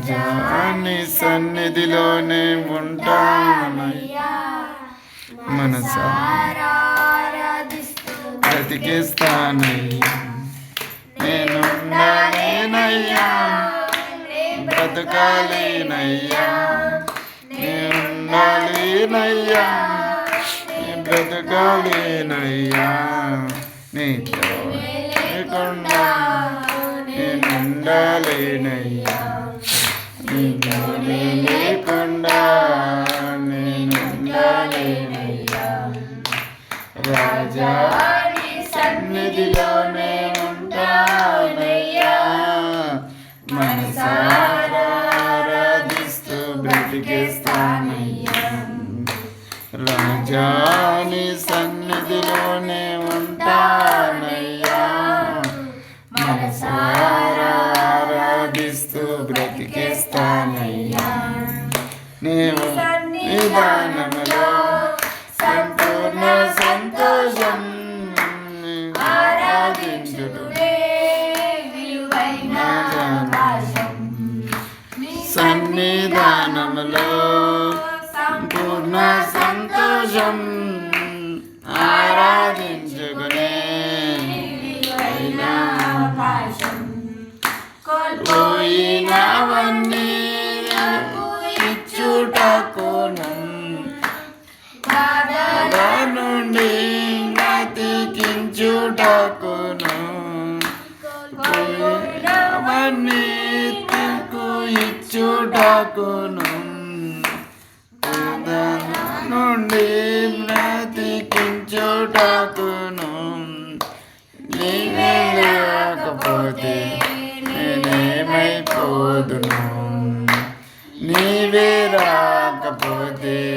రాజా నీ సన్నిధిలోనే ఉంటానయ్యా మనసారా ఆరాధిస్తూ బ్రతికిస్తానయ్యా. నేనున్నానేనయ్యా. బ్రతకాలేనయ్యా. నేనున్నాలేనయ్యా. నీ బ్రతకాలేనయ్యా. నీతో లేకుండా నేనుండాలేనయ్యా. నీతో లేకుండా నేనుండాలేనయ్యా రాజా నీ సన్నిధిలోనే ఉంటానయ్యా బ్రతికేస్తానయ్యా సన్నిధిలోనే నీవు నిదానములో సంపూర్ణ సంతోషం ఆరాధించుడు విలువైన ఆకాశం సన్నిధానములో సంపూర్ణ సంతోషం ఆరాధించుకునే బ్రతికించుటకును పోయినవన్నీ తికు ఇచ్చుటకును బాధల నుండి బ్రతికించుటకును నీవే లేకపోతే నేనేమైపోదును నీవే రాకపోతే నేనే